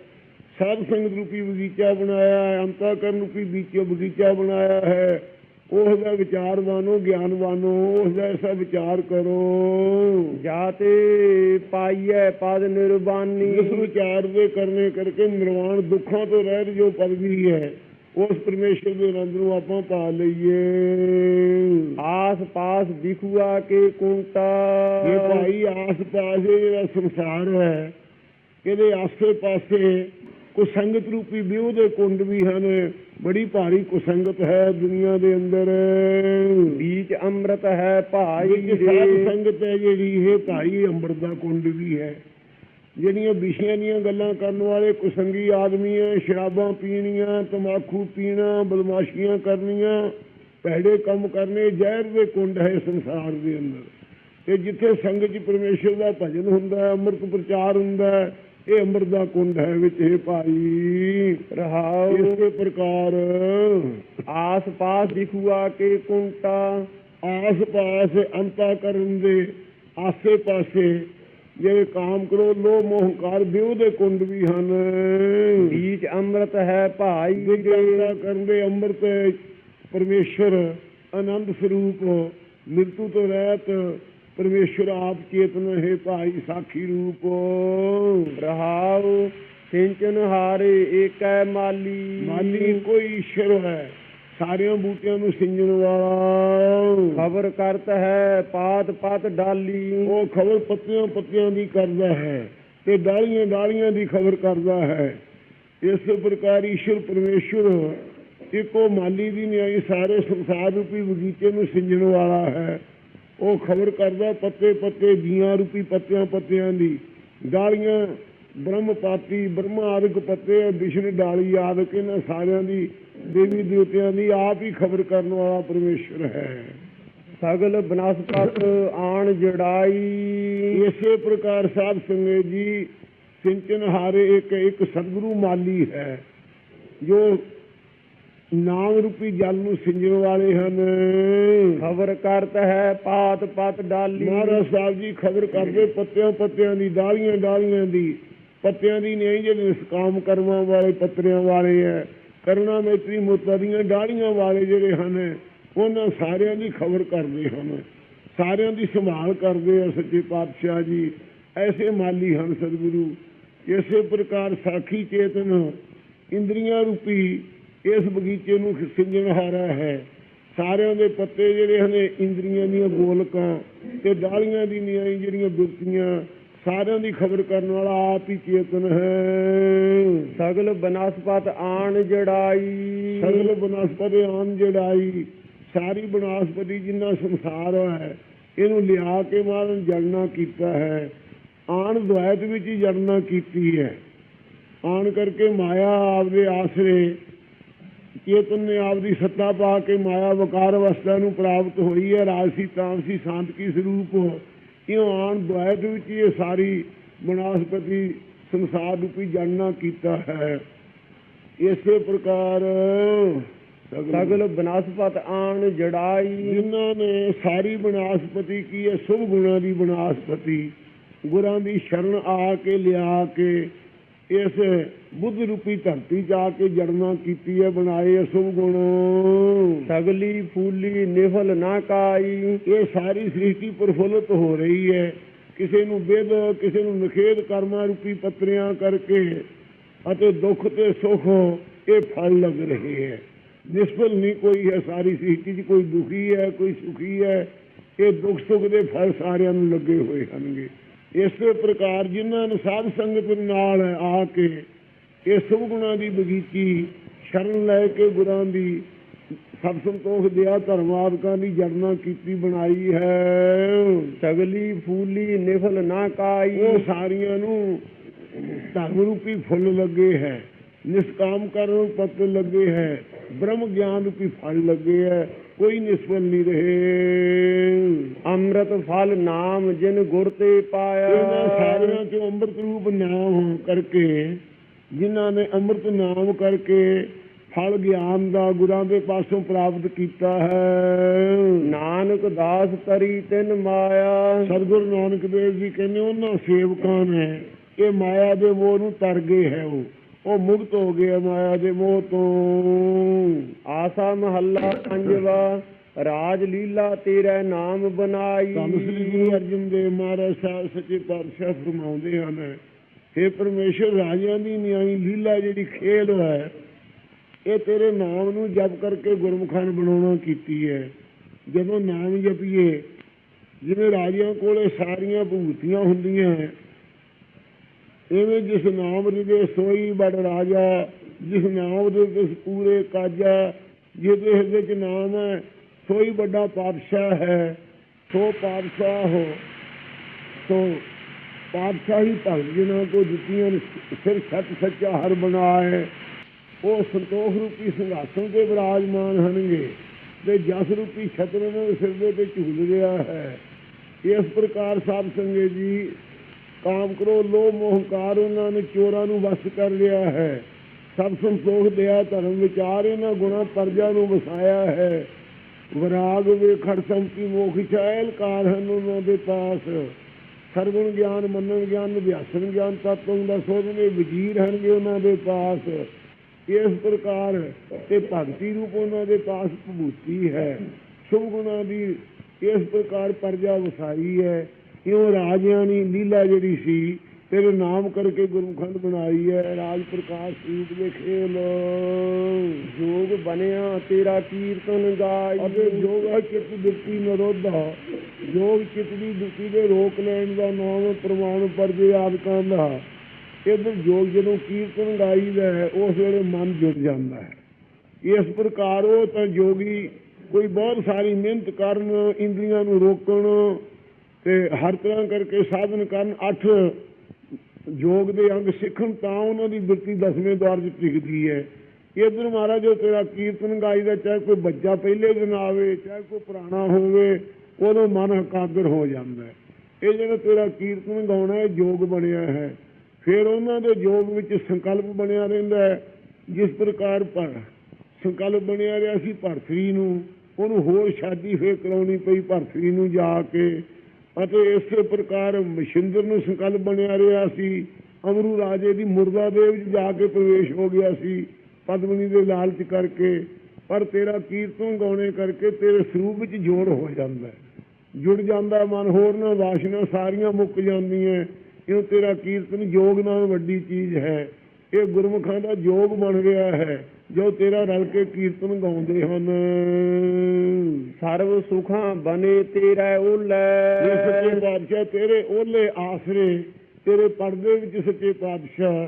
ਸਾਧ ਸੰਗਤ ਰੂਪੀ ਬਗੀਚਾ ਬਣਾਇਆ ਹੈ, ਅੰਤਾਕਰਨ ਰੂਪੀ ਬਗੀਚਾ ਬਣਾਇਆ ਹੈ। ਉਸ ਦਾ ਵਿਚਾਰਵਾਨੋ ਗਿਆਨਵਾਨੋ ਉਸ ਦਾ ਐਸਾ ਵਿਚਾਰ ਕਰੋ।
ਜਾਤੇ ਪਾਈਐ ਪਦ ਨਿਰਵਾਨੀ
ਜਿਸ ਵਿਚਾਰ ਦੇ ਕਰਨੇ ਕਰਕੇ ਨਿਰਵਾਣ ਦੁੱਖਾਂ ਤੋਂ ਰਹਿਤ ਜੋ ਪਦਵੀ ਹੈ ਉਸ ਪਰਮੇਸ਼ਰ ਦੇ ਆਨੰਦ ਨੂੰ ਆਪਾਂ ਪਾ ਲਈਏ।
ਆਸ ਪਾਸ ਦਿਖੁਆ ਕੇ ਕੁੰਟਾ।
ਇਹ ਭਾਈ ਆਸ ਪਾਸ ਇਹ ਜਿਹੜਾ ਸੰਸਾਰ ਹੈ ਇਹਦੇ ਆਸੇ ਪਾਸੇ ਕੁਸੰਗਤ ਰੂਪੀ ਵਿਊ ਦੇ ਕੁੰਡ ਵੀ ਹਨ। ਬੜੀ ਭਾਰੀ ਕੁਸੰਗਤ ਹੈ ਦੁਨੀਆ ਦੇ ਅੰਦਰ।
ਬੀਚ ਅੰਮ੍ਰਿਤ ਹੈ ਭਾਈ
ਸਾਧ ਸੰਗਤ ਹੈ ਜਿਹੜੀ ਇਹ ਭਾਈ ਅੰਮ੍ਰਿਤ ਦਾ ਕੁੰਡ ਵੀ ਹੈ। ਜਿਹੜੀਆਂ ਵਿਸ਼ਿਆਂ ਦੀਆਂ ਗੱਲਾਂ ਕਰਨ ਵਾਲੇ ਕੁਸੰਗੀ ਆਦਮੀ ਹੈ ਸ਼ਰਾਬਾਂ ਪੀਣੀਆਂ ਤਮਾਕੂ ਪੀਣਾ ਬਦਮਾਸ਼ੀਆਂ ਕਰਨੀਆਂ ਭੈੜੇ ਕੰਮ ਕਰਨੇ ਜ਼ਹਿਰ ਦੇ ਕੁੰਡ ਹੈ ਸੰਸਾਰ ਦੇ ਅੰਦਰ। ਤੇ ਜਿੱਥੇ ਸੰਗਤ ਚ ਪਰਮੇਸ਼ਰ ਦਾ ਭਜਨ ਹੁੰਦਾ ਹੈ ਅੰਮ੍ਰਿਤ ਪ੍ਰਚਾਰ ਹੁੰਦਾ ਹੈ ਇਹ ਅੰਮ੍ਰਿਤ ਦਾ ਕੁੰਡ ਹੈ ਵਿੱਚ ਇਹ ਭਾਈ।
ਰਹਾਉ
ਇਸੇ ਪ੍ਰਕਾਰ
ਆਸ ਪਾਸ ਦਿਖੁਆ ਕੇ ਕੁੰਟਾ।
ਆਸ ਪਾਸ ਅੰਤਾ ਕਰਨ ਦੇ ਆਸੇ ਪਾਸੇ ਜਿਹੜੇ ਕਾਮ ਕਰੋ ਲੋ ਮੋਹੰਕਾਰ ਵਿਉ ਦੇ ਕੁੰਡ ਵੀ ਹਨ।
ਬੀਚ ਅੰਮ੍ਰਿਤ ਹੈ ਭਾਈ।
ਵਿਗਿਆਨਤਾ ਕਰਨ ਦੇ ਅੰਮ੍ਰਿਤ ਪਰਮੇਸ਼ਰ ਆਨੰਦ ਸਰੂਪ ਮਿਰਤੂ ਤੋਂ ਰਹਿਤ ਪਰਮੇਸ਼ਰ ਆਪ ਚੇਤਨ ਹੈ ਭਾਈ ਸਾਖੀ ਰੂਪ।
ਰਹਾਉ ਸਿੰਚਨ ਹਾਰੇ ਏਕੈ ਮਾਲੀ।
ਮਾਲੀ ਕੋਈ ਈਸ਼ਰ ਹੈ ਸਾਰਿਆਂ ਬੂਟਿਆਂ ਨੂੰ ਸਿੰਜਣ ਵਾਲਾ।
ਖਬਰ ਕਰਤ ਹੈ ਪਾਤ ਪਤ ਡਾਲੀ।
ਉਹ ਖਬਰ ਪੱਤਿਆਂ ਪੱਤਿਆਂ ਦੀ ਕਰਦਾ ਹੈ ਤੇ ਡਾਲੀਆਂ ਡਾਲੀਆਂ ਦੀ ਖਬਰ ਕਰਦਾ ਹੈ। ਇਸ ਪ੍ਰਕਾਰ ਈਸ਼ਵਰ ਪਰਮੇਸ਼ਵਰ ਇੱਕੋ ਮਾਲੀ ਦੀ ਨਿਆਈ ਸਾਰੇ ਸੰਸਾਰ ਰੂਪੀ ਬਗੀਚੇ ਨੂੰ ਸਿੰਜਣ ਵਾਲਾ ਹੈ। ਉਹ ਖਬਰ ਕਰਦਾ ਪੱਤੇ ਪੱਤੇ ਜੀਆਂ ਰੂਪੀ ਪੱਤਿਆਂ ਪੱਤਿਆਂ ਦੀ। ਡਾਲੀਆਂ ਬ੍ਰਹਮਪਾਤੀ ਬ੍ਰਹਮਾ ਆਦਿਕ ਪੱਤੇ ਵਿਸ਼ਨੂੰ ਡਾਲੀ ਆਦਿਕ ਇਹਨਾਂ ਸਾਰਿਆਂ ਦੀ ਦੇਵੀ ਦੇਵਤਿਆਂ ਦੀ ਆਪ ਹੀ ਖਬਰ ਕਰਨ ਵਾਲਾ ਪਰਮੇਸ਼ਵਰ ਹੈ।
ਸਗਲ ਬਨਸਪਤ ਆਣ ਜੜਾਈ।
ਇਸੇ ਪ੍ਰਕਾਰ ਸਾਧ ਸੰਗਤ ਜੀ ਸਿੰਚਨ ਹਾਰੇ ਇੱਕ ਇੱਕ ਸਤਿਗੁਰੂ ਮਾਲੀ ਹੈ। ਜੋ ਨਾਮ ਰੂਪੀ ਜਲ ਨੂੰ ਸਿੰਜਣ ਵਾਲੇ ਹਨ।
ਖਬਰ ਕਰਤ ਹੈ ਪਾਤ, ਪਤ ਡਾਲੀ।
ਮਹਾਰਾਜ ਸਾਹਿਬ ਜੀ, ਖਬਰ ਕਰਦੇ ਪੱਤਿਆਂ ਪੱਤਿਆਂ ਦੀ, ਡਾਲੀਆਂ ਡਾਲੀਆਂ ਦੀ। ਪੱਤਿਆਂ ਦੀ ਨਹੀਂ, ਜਿਹੜੇ ਨਿਸਕਾਮ ਕਰਮਾਂ ਵਾਲੇ ਪੱਤਰਿਆਂ ਵਾਲੇ ਹੈ ਕਰੁਣਾ ਮੈਤਰੀ ਮੋਤਾ ਦੀਆਂ ਡਾਲੀਆਂ ਵਾਲੇ ਜਿਹੜੇ ਹਨ, ਉਹਨਾਂ ਸਾਰਿਆਂ ਦੀ ਖਬਰ ਕਰਦੇ ਹਨ। ਸਾਰਿਆਂ ਦੀ ਸੰਭਾਲ ਕਰਦੇ ਆ ਸੱਚੇ ਪਾਤਸ਼ਾਹ ਜੀ। ਐਸੇ ਮਾਲੀ ਹਨ ਸਤਿਗੁਰੂ। ਇਸੇ ਪ੍ਰਕਾਰ ਸਾਖੀ ਚੇਤਨ, ਇੰਦਰੀਆਂ ਰੂਪੀ ਇਸ ਬਗੀਚੇ ਨੂੰ ਸਿੰਜਣ ਹਾਰਾ ਹੈ। ਸਾਰਿਆਂ ਦੇ ਪੱਤੇ ਜਿਹੜੇ ਹਨ ਇੰਦਰੀਆਂ ਦੀਆਂ ਗੋਲਕਾਂ ਤੇ ਡਾਲੀਆਂ ਦੀ ਨਿਆਈ ਜਿਹੜੀਆਂ ਬਿਰਤੀਆਂ ਸਾਰਿਆਂ ਦੀ ਖਬਰ ਕਰਨ ਵਾਲਾ ਆਪ ਹੀ ਚੇਤਨ ਹੈ।
ਸਗਲ ਬਨਸਪਤ ਆਣ ਜੜਾਈ।
ਸਗਲ ਬਨਸਪਤੀ ਆਨ ਜੜਾਈ। ਸਾਰੀ ਬਨਾਸਪਤੀ ਜਿੰਨਾ ਸੰਸਾਰ ਹੈ ਇਹਨੂੰ ਲਿਆ ਕੇ ਮਾਰਨ ਜੜਨਾ ਕੀਤਾ ਹੈ। ਆਣ ਦੁਆਇਤ ਵਿੱਚ ਹੀ ਜੜਨਾ ਕੀਤੀ ਹੈ। ਆਣ ਕਰਕੇ ਮਾਇਆ ਆਪਦੇ ਆਸਰੇ ਚੇਤਨ ਨੇ ਆਪਦੀ ਸੱਤਾ ਪਾ ਕੇ ਮਾਇਆ ਵਕਾਰ ਅਵਸਥਾ ਨੂੰ ਪ੍ਰਾਪਤ ਹੋਈ ਹੈ ਰਾਜਸੀ ਤਾਮਸੀ ਸ਼ਾਂਤਕੀ ਸਰੂਪ ਇਉਂ ਆਣ ਦੁਆਇਤ ਵਿੱਚ ਇਹ ਸਾਰੀ ਬਨਾਸਪਤੀ ਸੰਸਾਰ ਰੂਪੀ ਜੜਨਾ ਕੀਤਾ ਹੈ। ਇਸੇ ਪ੍ਰਕਾਰ
ਸਗਲ ਬਨਸਪਤ ਆਣ ਜੜਾਈ।
ਜਿਨ੍ਹਾਂ ਨੇ ਸਾਰੀ ਬਨਾਸਪਤੀ ਕੀ ਹੈ ਸੁਭ ਗੁਣਾਂ ਦੀ ਬਨਾਸਪਤੀ। ਗੁਰਾਂ ਦੀ ਸ਼ਰਨ ਆ ਕੇ ਲਿਆ ਕੇ ਇਸ ਬੁੱਧ ਰੂਪੀ ਧਰਤੀ ਆ ਕੇ ਜੜਨਾ ਕੀਤੀ ਹੈ ਬਣਾਏ ਸੁਭ ਗੁਣ।
ਸਗਲੀ ਫੂਲੀ ਨਿਫਲ ਨਾ ਕਾਈ।
ਇਹ ਸਾਰੀ ਸ੍ਰਿਸ਼ਟੀ ਪ੍ਰਫੁੱਲਤ ਹੋ ਰਹੀ ਹੈ। ਕਿਸੇ ਨੂੰ ਵਿਦ ਕਿਸੇ ਨੂੰ ਨਿਖੇਧ ਕਰਮਾਂ ਰੂਪੀ ਪੱਤਰਿਆਂ ਕਰਕੇ ਅਤੇ ਦੁੱਖ ਤੇ ਸੁੱਖ ਇਹ ਫਲ ਲੱਗ ਰਹੇ ਹੈ। ਨਿਸਫਲ ਨਹੀਂ ਕੋਈ ਹੈ ਸਾਰੀ ਸ੍ਰਿਸ਼ਟੀ 'ਚ ਕੋਈ ਦੁਖੀ ਹੈ ਕੋਈ ਸੁਖੀ ਹੈ। ਇਹ ਦੁੱਖ ਸੁੱਖ ਦੇ ਫਲ ਸਾਰਿਆਂ ਨੂੰ ਲੱਗੇ ਹੋਏ ਹਨਗੇ ਇਸੇ ਪ੍ਰਕਾਰ ਜਿਨ੍ਹਾਂ ਨੂੰ ਸਾਧ ਸੰਗਤ ਨਾਲ ਆ ਕੇ ਇਹ ਸੁਭ ਗੁਣਾਂ ਦੀ ਬਗੀਚੀ ਸ਼ਰਨ ਲੈ ਕੇ ਗੁਰਾਂ ਦੀ ਸਭ ਸੰਤੋਖ ਦਿਆ ਧਰਮਾਦਿਕਾਂ ਦੀ ਜੜਨਾ ਕੀਤੀ ਬਣਾਈ ਹੈ।
ਸਗਲੀ ਫੂਲੀ ਨਿਫਲ ਨਾ ਕਾਈ।
ਉਹ ਸਾਰੀਆਂ ਨੂੰ ਧਰਮ ਰੂਪੀ ਫੁੱਲ ਲੱਗੇ ਹੈ ਨਿਸ਼ਕਾਮ ਕਰਨ ਨੂੰ ਪੱਤੇ ਲੱਗੇ ਹੈ ਬ੍ਰਹਮ ਗਿਆਨ ਰੂਪੀ ਫਲ ਲੱਗੇ ਹੈ। ਕੋਈ ਨਿਸਬਲ ਨਹੀਂ ਰਹੇ।
ਅੰਮ੍ਰਿਤ ਫਲ ਨਾਮ ਜਿਨ ਗੁਰ ਤੇ ਪਾਇਆ।
ਇਹਨਾਂ ਸਾਰਿਆਂ ਚੋਂ ਅੰਮ੍ਰਿਤ ਰੂਪ ਨਾਮ ਕਰਕੇ ਜਿਨ੍ਹਾਂ ਨੇ ਅੰਮ੍ਰਿਤ ਨਾਮ ਕਰਕੇ ਫਲ ਗਿਆਨ ਦਾ ਗੁਰਾਂ ਦੇ ਪਾਸੋਂ ਪ੍ਰਾਪਤ ਕੀਤਾ ਹੈ।
ਨਾਨਕ ਦਾਸ ਤਰੀ ਤਿਨ ਮਾਇਆ।
ਸਤਿਗੁਰੂ ਨਾਨਕ ਦੇਵ ਜੀ ਕਹਿੰਦੇ ਉਹਨਾਂ ਸੇਵਕਾਂ ਨੇ ਇਹ ਮਾਇਆ ਦੇ ਮੋਹ ਨੂੰ ਤਰ ਗਏ ਹੈ ਉਹ। ਉਹ ਮੁਕਤ ਹੋ ਗਿਆ ਮਾਇਆ ਦੇ ਮੋਹ ਤੋਂ।
ਆਸਾ ਮਹੱਲਾ ਪੰਜਵਾ, ਰਾਜ ਲੀਲਾ ਤੇਰਾ ਨਾਮ ਬਣਾਈ।
ਧੰਨ ਸ੍ਰੀ ਗੁਰੂ ਅਰਜਨ ਦੇਵ ਮਹਾਰਾਜ ਸਾਹਿਬ ਸੱਚੇ ਪਾਤਸ਼ਾਹ ਫਰਮਾਉਂਦੇ ਹਨ हे ਪਰਮੇਸ਼ਰ, ਰਾਜਿਆਂ ਦੀ ਨਿਆਈ ਲੀਲਾ ਜਿਹੜੀ ਖੇਲ ਹੈ, ਇਹ ਤੇਰੇ ਨਾਮ ਨੂੰ ਜਪ ਕਰਕੇ ਗੁਰਮੁਖਾਨ ਬਣਾਉਣਾ ਕੀਤੀ ਹੈ। ਜਦੋਂ ਨਾਮ ਜਪੀਏ, ਜਿਵੇਂ ਰਾਜਿਆਂ ਕੋਲੇ ਸਾਰੀਆਂ ਭੂਤੀਆਂ ਹੁੰਦੀਆਂ ਇਵੇਂ ਜਿਸ ਨਾਮ ਦੇ ਸੋਈ ਬੜ ਰਾਜਾ, ਜਿਸ ਨਾਮ ਦੇ ਤਿਸ ਪੂਰੇ ਕਾਜਾ ਜਿਹਦੇ ਹਿਰਦੇ ਚ ਨਾਮ ਹੈ, ਸੋਈ ਵੱਡਾ ਪਾਤਸ਼ਾਹ ਹੈ। ਸੋ ਪਾਤਸ਼ਾਹ ਹੋ। ਸੋ ਪਾਤਸ਼ਾਹੀ ਭਗਤ ਜਿਨ੍ਹਾਂ ਕੋ ਦਿੱਤੀਆਂ ਸਿਰ ਸੱਚ ਸੱਚਾ ਹਰ ਬਣਾਏ, ਉਹ ਸੰਤੋਖ ਰੂਪੀ ਸਿੰਘਾਸਨ ਤੇ ਵਿਰਾਜਮਾਨ ਹਨਗੇ ਤੇ ਜਸ ਰੂਪੀ ਛਤਰ ਉਹਨਾਂ ਸਿਰ ਦੇ ਤੇ ਝੂਲ ਰਿਹਾ ਹੈ। ਇਸ ਪ੍ਰਕਾਰ ਸਾਧ ਸੰਗਤ ਜੀ ਕਾਮ ਕਰੋ, ਲੋਭ, ਮੋਹਕਾਰ ਉਹਨਾਂ ਨੇ ਚੋਰਾਂ ਨੂੰ ਵਸ ਕਰ ਲਿਆ ਹੈ। ਸਭ ਸੰਤੋਖ ਦਿਆ ਧਰਮ, ਵਿਚਾਰ ਇਹਨਾਂ ਗੁਣਾ ਪਰਜਾ ਨੂੰ ਵਸਾਇਆ ਹੈ। ਵਿਰਾਗ ਵੇਖੜ ਸੰਤੀ ਮੋਖ ਚਾਇਲ ਕਾਰ ਹਨ ਉਹਨਾਂ ਦੇ ਪਾਸ। ਸਰਗੁਣ ਗਿਆਨ, ਮੰਨਣ ਗਿਆਨ ਅਭਿਆਸਨ ਗਿਆਨ ਤਤਵ ਹੁੰਦਾ, ਸੋਧਨੇ ਵਜੀਰ ਹਨਗੇ ਉਹਨਾਂ ਦੇ ਪਾਸ। ਇਸ ਪ੍ਰਕਾਰ ਤੇ ਭਗਤੀ ਰੂਪ ਉਹਨਾਂ ਦੇ ਪਾਸ ਭੂਤੀ ਹੈ। ਸ਼ੁਭ ਗੁਣਾ ਦੀ ਇਸ ਪ੍ਰਕਾਰ ਪਰਜਾ ਵਸਾਈ ਹੈ। ਇਉਂ ਰਾਜਿਆਂ ਦੀ ਲੀਲਾ ਜਿਹੜੀ ਸੀ ਤੇਰੇ ਨਾਮ ਕਰਕੇ ਗੁਰਮੁਖੰਡ ਬਣਾਈ ਹੈ ਰਾਜ ਪ੍ਰਕਾਸ਼ ਰੂਪ ਦੇ ਖੇਲ।
ਜੋਗ ਬਣਿਆ ਤੇਰਾ ਕੀਰਤਨ ਗਾਈ
ਅਤੇ ਜੋਗ ਹੈ ਚਿੱਤ ਦੁੱਤੀ ਨਰੋਧਾ। ਜੋਗ ਚਿੱਤ ਦੀ ਦੁੱਤੀ ਦੇ ਰੋਕ ਲੈਣ ਦਾ ਨਾਮ ਪ੍ਰਮਾਣ ਪਰਜੇ ਆਦਿਕਾਂ ਦਾ। ਇਧਰ ਜੋਗ ਜਦੋਂ ਕੀਰਤਨ ਗਾਈਦਾ ਹੈ ਉਸ ਵੇਲੇ ਮਨ ਜੁੜ ਜਾਂਦਾ ਹੈ। ਇਸ ਪ੍ਰਕਾਰ ਉਹ ਤਾਂ ਜੋਗੀ ਕੋਈ ਬਹੁਤ ਸਾਰੀ ਮਿਹਨਤ ਕਰਨ ਇੰਦਰੀਆਂ ਨੂੰ ਰੋਕਣ ਤੇ ਹਰ ਤਰ੍ਹਾਂ ਕਰਕੇ ਸਾਧਨ ਕਰਨ, ਅੱਠ ਯੋਗ ਦੇ ਅੰਗ ਸਿੱਖਣ, ਤਾਂ ਉਹਨਾਂ ਦੀ ਬਿਰਤੀ ਦਸਵੇਂ ਦਵਾਰ 'ਚ ਟਿਕਦੀ ਹੈ। ਇਧਰ ਮਹਾਰਾਜ, ਜੋ ਤੇਰਾ ਕੀਰਤਨ ਗਾਈ ਦਾ ਚਾਹੇ ਕੋਈ ਬੱਚਾ ਪਹਿਲੇ ਦਿਨ ਆਵੇ, ਚਾਹੇ ਕੋਈ ਪੁਰਾਣਾ ਹੋਵੇ, ਉਦੋਂ ਮਨ ਇਕਾਗਰ ਹੋ ਜਾਂਦਾ ਇਹ ਜਿਹੜਾ ਤੇਰਾ ਕੀਰਤਨ ਗਾਉਣਾ ਹੈ ਯੋਗ ਬਣਿਆ ਹੈ। ਫਿਰ ਉਹਨਾਂ ਦੇ ਯੋਗ ਵਿੱਚ ਸੰਕਲਪ ਬਣਿਆ ਰਹਿੰਦਾ ਹੈ, ਜਿਸ ਪ੍ਰਕਾਰ ਪਰ ਸੰਕਲਪ ਬਣਿਆ ਰਿਹਾ ਸੀ ਭਰਤਰੀ ਨੂੰ। ਉਹਨੂੰ ਹੋਰ ਸ਼ਾਦੀ ਫੇਰ ਕਰਾਉਣੀ ਪਈ ਭਰਤਰੀ ਨੂੰ ਜਾ ਕੇ। ਅਤੇ ਇਸੇ ਪ੍ਰਕਾਰ ਮਸ਼ਿੰਦਰ ਨੂੰ ਸੰਕਲਪ ਬਣਿਆ ਰਿਹਾ ਸੀ। ਅਮਰੂ ਰਾਜੇ ਦੀ ਮੁਰਦਾ ਦੇ ਵਿੱਚ ਜਾ ਕੇ ਪ੍ਰਵੇਸ਼ ਹੋ ਗਿਆ ਸੀ, ਪਦਮਨੀ ਦੇ ਲਾਲਚ ਕਰਕੇ। ਪਰ ਤੇਰਾ ਕੀਰਤਨ ਗਾਉਣੇ ਕਰਕੇ ਤੇਰੇ ਸਰੂਪ ਵਿੱਚ ਜੋੜ ਹੋ ਜਾਂਦਾ। ਜੁੜ ਜਾਂਦਾ ਮਨ, ਹੋਰ ਨਾ ਵਾਸ਼ਨਾ, ਸਾਰੀਆਂ ਮੁੱਕ ਜਾਂਦੀਆਂ। ਇਹ ਤੇਰਾ ਕੀਰਤਨ ਯੋਗ ਨਾਲ ਵੱਡੀ ਚੀਜ਼ ਹੈ। ਇਹ ਗੁਰਮੁਖਾਂ ਦਾ ਯੋਗ ਬਣ ਗਿਆ ਹੈ। ਜੋ ਤੇਰਾ ਰਲ ਕੇ ਕੀਰਤਨ ਗਾਉਂਦੇ ਹਨ।
ਸਰਬ ਸੁਖਾਂ ਬਨੇ ਤੇਰਾ
ਇਹ
ਉਲੈ
ਸੱਚੇ ਪਾਤਸ਼ਾਹ ਤੇਰੇ ਓਲੇ ਆਸਰੇ ਤੇਰੇ ਪਰਦੇ ਵਿੱਚ ਸੱਚੇ ਪਾਤਸ਼ਾਹ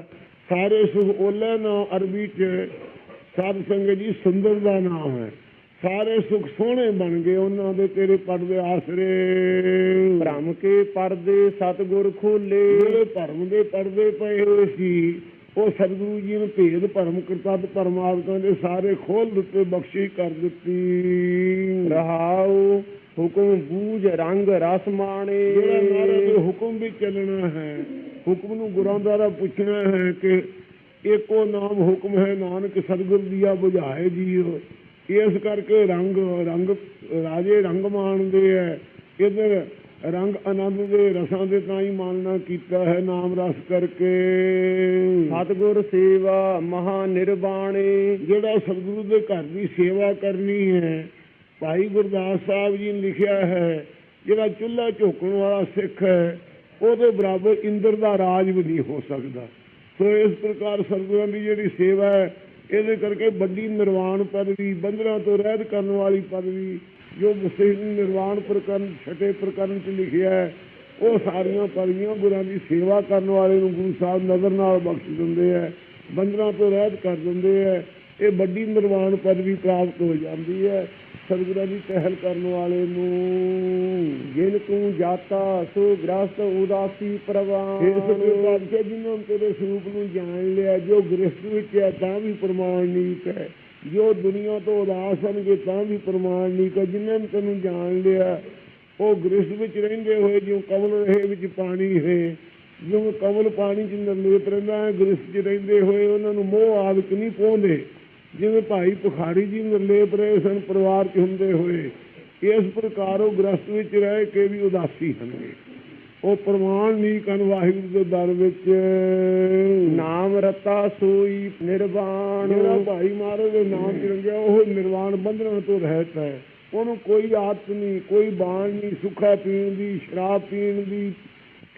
ਸਾਰੇ ਸੁਖ ਓਲੇ ਨਾ ਅਰਬੀ ਚ ਸਾਧ ਸੰਗਤ ਜੀ ਸੁੰਦਰ ਦਾ ਨਾਮ ਹੈ। ਸਾਰੇ ਸੁਖ ਸੋਹਣੇ ਬਣ ਗਏ ਉਹਨਾਂ ਦੇ ਤੇਰੇ ਪੜਦੇ ਆਸਰੇ।
ਭ੍ਰਮ ਕੇ ਪਰਦੇ ਸਤਗੁਰ ਖੋਲੇ।
ਜਿਹੜੇ ਭਰਮ ਦੇ ਪਰਦੇ ਪਏ ਹੋਏ ਸੀ ਉਹ ਸਤਿਗੁਰੂ ਜੀ ਨੇ ਭੇਦ ਭਰਮ ਕਰਤੱਤ ਪਰਮਾਤਮਾ ਦੇ ਸਾਰੇ ਖੋਲ ਦਿੱਤੇ ਬਖਸ਼ਿਸ਼ ਕਰ ਦਿੱਤੀ।
ਰਹਾਉ ਹੁਕਮ ਬੂਝ ਰੰਗ ਰਸ ਮਾਣੇ।
ਜਿਹੜਾ ਮਹਾਰਾਜ ਦੇ ਹੁਕਮ ਵੀ ਚੱਲਣਾ ਹੈ ਹੁਕਮ ਨੂੰ ਗੁਰਾਂ ਦੁਆਰਾ ਪੁੱਛਣਾ ਹੈ ਕਿ ਏਕੋ ਨਾਮ ਹੁਕਮ ਹੈ? ਨਾਨਕ ਸਤਿਗੁਰ ਦੀਆ ਬੁਝਾਏ ਜੀਓ ਇਸ ਕਰਕੇ ਰੰਗ ਰੰਗ ਰਾਜੇ ਰੰਗ ਮਾਣਦੇ ਐ ਇਧਰ ਰੰਗ ਆਨੰਦ ਦੇ ਰਸਾਂ ਦੇ ਤਾਂ ਹੀ ਮਾਨਣਾ ਕੀਤਾ ਹੈ ਨਾਮ ਰਸ ਕਰਕੇ।
ਸਤਗੁਰ ਸੇਵਾ ਮਹਾ ਨਿਰਵਾਣੇ
ਜਿਹੜਾ ਸਤਿਗੁਰੂ ਦੇ ਘਰ ਦੀ ਸੇਵਾ ਕਰਨੀ ਹੈ ਭਾਈ ਗੁਰਦਾਸ ਸਾਹਿਬ ਜੀ ਨੇ ਲਿਖਿਆ ਹੈ ਜਿਹੜਾ ਚੁੱਲ੍ਹਾ ਝੋਕਣ ਵਾਲਾ ਸਿੱਖ ਹੈ ਉਹਦੇ ਬਰਾਬਰ ਇੰਦਰ ਦਾ ਰਾਜ ਵੀ ਨਹੀਂ ਹੋ ਸਕਦਾ। ਸੋ ਇਸ ਪ੍ਰਕਾਰ ਸਤਿਗੁਰਾਂ ਦੀ ਜਿਹੜੀ ਸੇਵਾ ਹੈ ਇਹਦੇ ਕਰਕੇ ਵੱਡੀ ਨਿਰਵਾਣ ਪਦਵੀ ਬੰਦਰਾਂ ਤੋਂ ਰਹਿਤ ਕਰਨ ਵਾਲੀ ਪਦਵੀ ਜੋ ਵਿਸ਼ੇਸ਼ ਨਿਰਵਾਣ ਪ੍ਰਕਰਨ, ਛਟੇ ਪ੍ਰਕਰਨ ਚ ਲਿਖਿਆ ਹੈ, ਉਹ ਸਾਰੀਆਂ ਪਦਵੀਆਂ ਗੁਰਾਂ ਦੀ ਸੇਵਾ ਕਰਨ ਵਾਲੇ ਨੂੰ ਗੁਰੂ ਸਾਹਿਬ ਨਜ਼ਰ ਨਾਲ ਬਖਸ਼ ਦਿੰਦੇ ਹੈ, ਬੰਦਰਾਂ ਤੋਂ ਰਹਿਤ ਕਰ ਦਿੰਦੇ ਹੈ, ਇਹ ਵੱਡੀ ਨਿਰਵਾਣ ਪਦਵੀ ਪ੍ਰਾਪਤ ਹੋ ਜਾਂਦੀ ਹੈ। ਸਤਿਗੁਰਾਂ ਦੀ ਪਹਿਲ ਕਰਨ ਵਾਲੇ ਨੂੰ
ਜਿਨ ਤੂੰ ਜਾਤਾ, ਸੋ ਗ੍ਰਸਤ ਉਦਾਸੀ ਪ੍ਰਵਾਨ।
ਇਹ ਸਭੇ ਬਾਦਸ਼ਾਹ ਜਿਨ੍ਹਾਂ ਤੇਰੇ ਸਰੂਪ ਨੂੰ ਜਾਣ ਲਿਆ, ਜੋ ਗ੍ਰਸਤ ਵਿੱਚ ਹੈ, ਤਾਂ ਵੀ ਪ੍ਰਮਾਣ ਪ੍ਰਮਾਣੀਕ ਹੈ। ਜੋ ਦੁਨੀਆ ਤੋਂ ਉਦਾਸ ਹਨਗੇ ਤਾਂ ਵੀ ਪ੍ਰਮਾਣੀਕ ਹੈ ਜਿਨ੍ਹਾਂ ਨੇ ਤੈਨੂੰ ਜਾਣ ਲਿਆ, ਉਹ ਗ੍ਰਸਤ ਵਿੱਚ ਰਹਿੰਦੇ ਹੋਏ ਜਿਉਂ ਕਮਲ ਰਹੇ ਵਿੱਚ ਪਾਣੀ ਹੈ, ਜਿਉਂ ਕਮਲ ਪਾਣੀ ਚ ਨਿਰਲੇਪ ਰਹਿੰਦਾ ਹੈ ਗ੍ਰਸਤ ਚ ਰਹਿੰਦੇ ਹੋਏ ਉਹਨਾਂ ਨੂੰ ਮੋਹ ਆਦਿਕ ਨਹੀਂ ਪਾਉਂਦੇ। ਜਿਵੇਂ ਭਾਈ ਪੁਖਾਰੀ ਜੀ ਨਿਰਲੇਪ ਰਹੇ ਸਨ ਪਰਿਵਾਰ ਚ ਹੁੰਦੇ ਹੋਏ, ਇਸ ਪ੍ਰਕਾਰ ਉਹ ਗ੍ਰਸਤ ਵਿੱਚ ਰਹਿ ਕੇ ਵੀ ਉਦਾਸੀ ਹਨ। ਉਹ ਪ੍ਰਮਾਣ ਨਹੀਂ ਕਨ ਵਾਹਿਗੁਰੂ ਦੇ ਦਰ ਵਿੱਚ।
ਨਾਮ ਰਤਾ ਸੋਈ ਨਿਰਵਾਣ।
ਜਿਹੜਾ ਭਾਈ ਮਹਾਰਾਜ ਦੇ ਨਾਮ ਚ ਰੰਗਿਆ ਉਹ ਨਿਰਵਾਣ ਬੰਧਨਾਂ ਤੋਂ ਰਹਿਤ ਹੈ। ਉਹਨੂੰ ਕੋਈ ਆਦਤ ਨਹੀਂ ਕੋਈ ਬਾਣ ਨਹੀਂ ਸੁੱਖਾ ਪੀਣ ਦੀ ਸ਼ਰਾਬ ਪੀਣ ਦੀ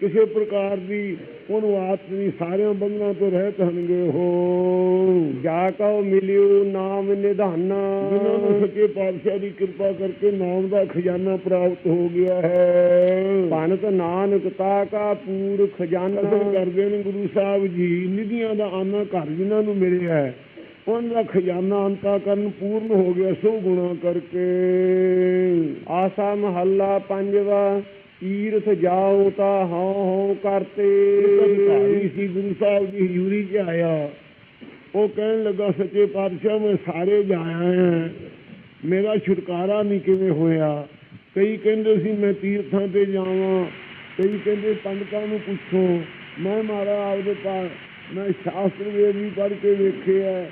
ਕਿਸੇ ਪ੍ਰਕਾਰ ਦੀ ਉਹਨੂੰ ਨਹੀਂ ਸਾਰਿਆਂ ਬੰਧਨਾਂ ਤੋਂ ਰਹਿਤ ਹਨਗੇ ਉਹ
ਜਾ ਕਉ ਮਿਲਿਓ ਨਾਮ ਨਿਧਾਨਾ।
ਜਿਨ੍ਹਾਂ ਨੂੰ ਸੱਚੇ ਪਾਤਸ਼ਾਹ ਦੀ ਕਿਰਪਾ ਕਰਕੇ ਨਾਮ ਦਾ ਖਜ਼ਾਨਾ ਪ੍ਰਾਪਤ ਹੋ ਗਿਆ ਹੈ।
ਪੰਤ ਨਾਨਕ ਤਾ ਕਾ ਪੂਰ ਖਜ਼ਾਨਾ।
ਕਰਦੇ ਨੇ ਗੁਰੂ ਸਾਹਿਬ ਜੀ ਨਿਧੀਆਂ ਦਾ ਆਨਾ ਘਰ ਜਿਨ੍ਹਾਂ ਨੂੰ ਮਿਲਿਆ ਹੈ ਉਹਨਾਂ ਦਾ ਖਜ਼ਾਨਾ ਅੰਤਾ ਕਰਨ ਪੂਰਨ ਹੋ ਗਿਆ ਸੋ ਗੁਣਾ ਕਰਕੇ।
ਆਸਾ ਮਹੱਲਾ ਪੰਜਵਾ। ਤੀਰਥ ਜਾਓ ਤਾ ਹਉ ਹਉ ਕਰਤੇ।
ਅਧਿਕਾਰੀ ਸੀ ਗੁਰੂ ਸਾਹਿਬ ਦੀ ਹਜ਼ੂਰੀ 'ਚ ਆਇਆ। ਉਹ ਕਹਿਣ ਲੱਗਾ ਸੱਚੇ ਪਾਤਸ਼ਾਹ ਮੈਂ ਸਾਰੇ ਜਾਇਆ ਹਾਂ। ਮੇਰਾ ਛੁਟਕਾਰਾ ਨਹੀਂ ਕਿਵੇਂ ਹੋਇਆ? ਕਈ ਕਹਿੰਦੇ ਸੀ ਮੈਂ ਤੀਰਥਾਂ ਤੇ ਜਾਵਾਂ। ਕਈ ਕਹਿੰਦੇ ਪੰਡਤਾਂ ਨੂੰ ਪੁੱਛੋ। ਮੈਂ ਮਾਰਾ ਆਪਦੇ ਪਾ ਮੈਂ ਸ਼ਾਸਤਰ ਵੇਦ ਵੀ ਪੜ੍ਹ ਕੇ ਵੇਖਿਆ।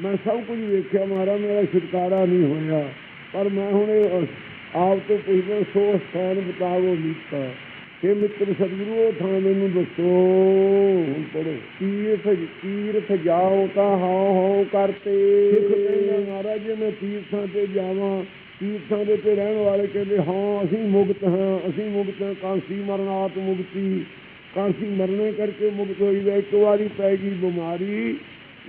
ਮੈਂ ਸਭ ਕੁਝ ਵੇਖਿਆ ਮਾਰਾ ਮੇਰਾ ਛੁਟਕਾਰਾ ਨਹੀਂ ਹੋਇਆ। ਪਰ ਮੈਂ ਹੁਣ ਇਹ ਆਪ ਤੋਂ ਪੁੱਛਦਾ ਸੋ ਸਥਾਨ ਬਤਾਵੋ ਮੀਤਾ हे ਮਿੱਤਰ ਸਤਿਗੁਰੂ ਉਹ ਥਾਂ ਮੈਨੂੰ ਦੱਸੋ। ਹੁਣ ਪੜੋ
ਤੀਰਥ ਤੀਰਥ ਜਾਓ ਤਾ ਹਉ ਹਉ ਕਰਤੇ।
ਸਿੱਖ ਕਹਿੰਦਾ ਮਹਾਰਾਜ ਜੇ ਮੈਂ ਤੀਰਥਾਂ ਤੇ ਜਾਵਾਂ। ਤੀਰਥਾਂ ਦੇ ਤੇ ਰਹਿਣ ਵਾਲੇ ਕਹਿੰਦੇ ਹਾਂ ਅਸੀਂ ਮੁਕਤ ਹਾਂ। ਅਸੀਂ ਮੁਕਤ ਹਾਂ। ਕਾਂਸੀ ਮਰਨਾਤ ਮੁਕਤੀ। ਕਾਂਸੀ ਮਰਨੇ ਕਰਕੇ ਮੁਕਤ ਹੋਈ ਦਾ ਇੱਕ ਵਾਰੀ ਪੈ ਗਈ ਬਿਮਾਰੀ।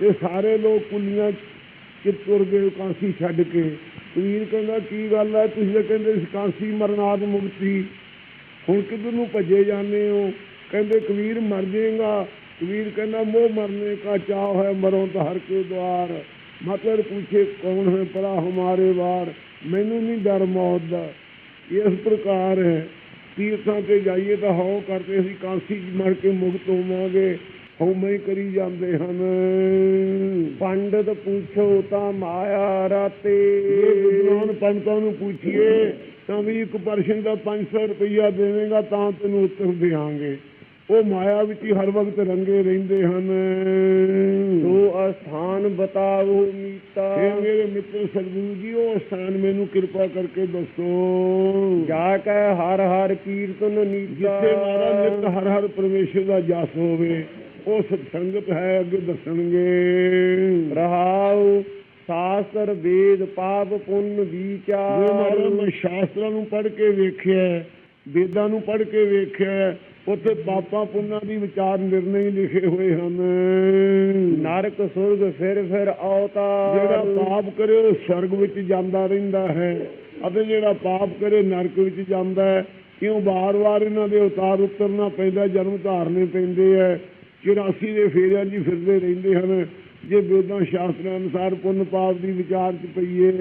ਇਹ ਸਾਰੇ ਲੋਕ ਕੁੱਲੀਆਂ ਚ ਤੁਰ ਗਏ ਕਾਂਸੀ ਛੱਡ ਕੇ। ਕਬੀਰ ਕਹਿੰਦਾ, ਕੀ ਗੱਲ ਹੈ? ਤੁਸੀਂ ਤਾਂ ਕਹਿੰਦੇ ਸੀ ਕਾਂਸੀ ਮਰਨਾਤ ਮੁਕਤੀ। ਹੁਣ ਕਿੱਧਰ ਨੂੰ ਭੱਜੇ ਜਾਂਦੇ ਹੋ? ਕਹਿੰਦੇ, ਕਬੀਰ ਮਰ ਜਾਏਗਾ। ਕਬੀਰ ਕਹਿੰਦਾ, ਮੋਹ ਮਰਨੇ ਕਾ ਚਾਹ ਹੈ, ਮਰੋ ਤਾਂ ਹਰ ਕੇ ਦਵਾਰ ਮਤਲਬ ਪੁੱਛੇ, ਕੌਣ ਹੈ ਪਰਾ ਹਮਾਰੇ ਵਾਰ? ਮੈਨੂੰ ਨਹੀਂ ਡਰ ਮੌਤ ਦਾ। ਇਸ ਪ੍ਰਕਾਰ ਹੈ। ਤੀਰਥਾਂ ਤੇ ਜਾਈਏ ਤਾਂ ਹਉ ਕਰਦੇ ਅਸੀਂ ਕਾਂਸੀ ਮਰ ਕੇ ਮੁਕਤ ਹੋਵਾਂਗੇ। ਹਉਮੈ ਕਰੀ ਜਾਂਦੇ ਹਨ।
ਪੰਡਤ ਪੁੱਛੋ ਤਾ ਮਾਇਆ ਰਾਤੇ।
ਵਿਦਵਾਨ ਪੰਡਤਾਂ ਨੂੰ ਪੁੱਛੀਏ ਤਾਂ ਵੀ ਇੱਕ ਪਰਸ਼ਨ ਦਾ 500 ਰੁਪਈਆ ਦੇਵੇਂਗਾ ਤਾਂ ਤੈਨੂੰ ਉੱਤਰ ਦੇਵਾਂਗੇ ਉਹ ਮਾਇਆ ਵਿੱਚ ਹੀ ਹਰ ਵਕਤ ਰੰਗੇ ਰਹਿੰਦੇ ਹਨ।
ਸੋ ਅਸਥਾਨ ਬਤਾਵੋ ਮੀਤਾ।
ਇਹ ਮੇਰੇ ਮਿੱਤਰ ਸਤਿਗੁਰੂ ਜੀ ਉਹ ਸਥਾਨ ਮੈਨੂੰ ਕਿਰਪਾ ਕਰਕੇ ਦੱਸੋ।
ਜਾ ਕੇ ਹਰ ਹਰ ਕੀਰਤਨ ਨੀਤਾ।
ਜਿੱਥੇ ਮਾਰਾ ਨਿਤ ਹਰ ਹਰ ਪਰਮੇਸ਼ਰ ਦਾ ਜਸ ਹੋਵੇ ਉਹ ਸਤਸੰਗਤ ਹੈ ਅੱਗੇ ਦੱਸਣਗੇ।
ਰਹਾਉ ਸ਼ਾਸਤਰ ਵੇਦ ਪਾਪ ਪੁੰਨ
ਜੇ
ਵਿਚਾਰ
ਮਾਰਾ ਮੈਂ ਸ਼ਾਸਤਰਾਂ ਨੂੰ ਪੜ੍ਹ ਕੇ ਵੇਖਿਆ ਵੇਦਾਂ ਨੂੰ ਪੜ੍ਹ ਕੇ ਵੇਖਿਆ ਉੱਥੇ ਪਾਪਾਂ ਪੁੰਨਾਂ ਦੀ ਵਿਚਾਰ ਨਿਰਣੇ ਹੀ ਲਿਖੇ ਹੋਏ ਹਨ।
ਨਰਕ ਸੁਰਗ ਫਿਰ ਫਿਰ ਅਵਤਾਰ
ਜਿਹੜਾ ਪਾਪ ਕਰੇ ਉਹ ਸਵਰਗ ਵਿੱਚ ਜਾਂਦਾ ਰਹਿੰਦਾ ਹੈ ਅਤੇ ਜਿਹੜਾ ਪਾਪ ਕਰੇ ਨਰਕ ਵਿੱਚ ਜਾਂਦਾ ਹੈ ਕਿਉਂ ਵਾਰ-ਵਾਰ ਇਹਨਾਂ ਦੇ ਉਤਾਰ ਉਤਰਨਾ ਪੈਂਦਾ ਜਨਮ ਧਾਰਨੇ ਪੈਂਦੇ ਹੈ। 84 ਦੇ ਫੇਰਿਆਂ ਹੀ ਫਿਰਦੇ ਰਹਿੰਦੇ ਹਨ ਜੇ ਵੇਦਾਂ ਸ਼ਾਸਤਰਾਂ ਅਨੁਸਾਰ ਪੁੰਨ ਪਾਪ ਦੀ ਵਿਚਾਰ ਚ ਪਈਏ।